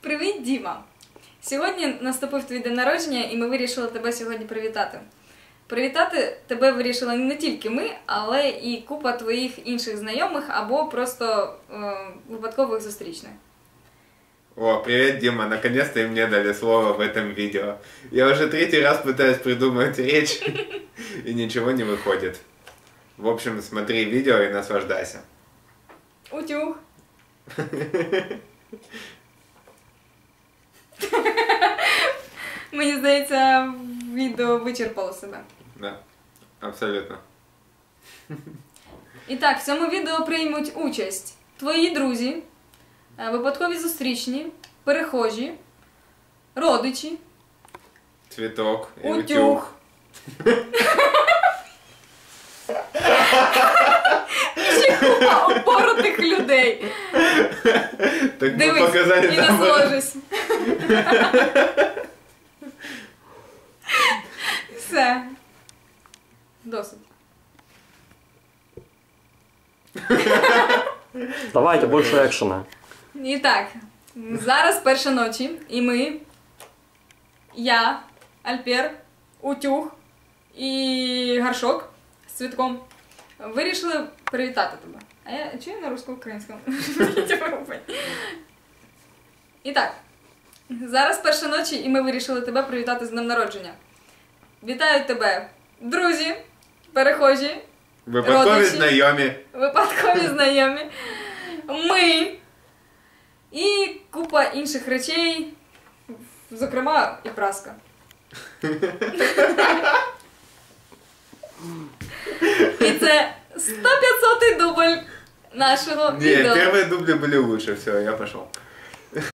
Привіт, Діма! Сьогодні наступив твій день народження, і ми вирішили тебе сьогодні привітати. Привітати тебе вирішили не тільки ми, але і купа твоїх інших знайомих або просто е, випадкових зустрічних. О, привет, Дима. Наконец-то и мне дали слово в этом видео. Я уже третий раз пытаюсь придумать речь, и ничего не выходит. В общем, смотри видео и наслаждайся. Утюг! Мені здається, відео вичерпало себе. Да, абсолютно. І так, в цьому відео приймуть участь твої друзі, е, випадкові зустрічні, перехожі, родичі, Цветок и утюг. утюг. Ще купа опоротих людей. Так Дивись показали і насолоджуйся. Все. Досить. Давайте больше экшена. І так, зараз перша ночі, і ми, я, Альпер, Утюг і Гаршок з цвітком вирішили привітати тебе. А я чую на русско-українському? І так, зараз перша ночі, і ми вирішили тебе привітати з днем народження. Вітаю тебе, друзі, перехожі, Випадкові Родичі. знайомі. випадкові знайомі, ми і купа інших речей, зокрема і праска. Це 100-500 дубль нашого Ні, відео. первые дубли были лучше, все, я пошел.